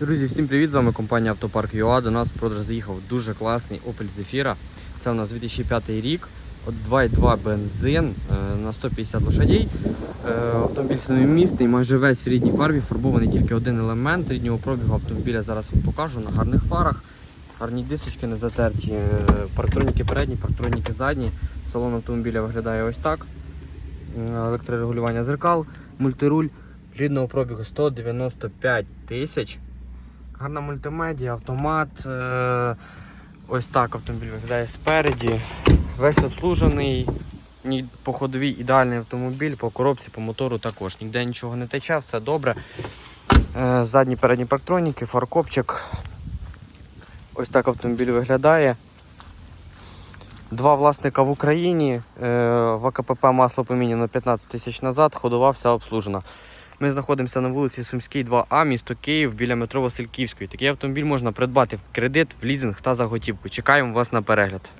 Друзі, всім привіт! З вами компанія Автопарк ЮА. До нас в продаж заїхав дуже класний Opel Zafira. Це у нас 2005 рік. От 2,2 бензин е, на 150 лошадей. Е, Автомобіль семимісний, майже весь в рідній фарбі, фарбований тільки один елемент ріднього пробігу автомобіля. Зараз вам покажу на гарних фарах. Гарні дисочки не затерті, е, парктроніки передні, парктроніки задні. Салон автомобіля виглядає ось так. Електрорегулювання зеркал, мультируль рідного пробігу 195 тисяч. Гарна мультимедіа, автомат. Е, ось так автомобіль виглядає спереді. Весь обслужений. По ходовій ідеальний автомобіль, по коробці, по мотору також. Ніде нічого не тече, все добре. Е, задні передні парктроніки, фаркопчик. Ось так автомобіль виглядає. Два власника в Україні. Е, в АКПП масло поміняно 15 тисяч назад, ходова вся обслужена. Ми знаходимося на вулиці Сумській, 2А, місто Київ, біля метро Васильківської. Такий автомобіль можна придбати в кредит, в лізинг та за готівку. Чекаємо вас на перегляд.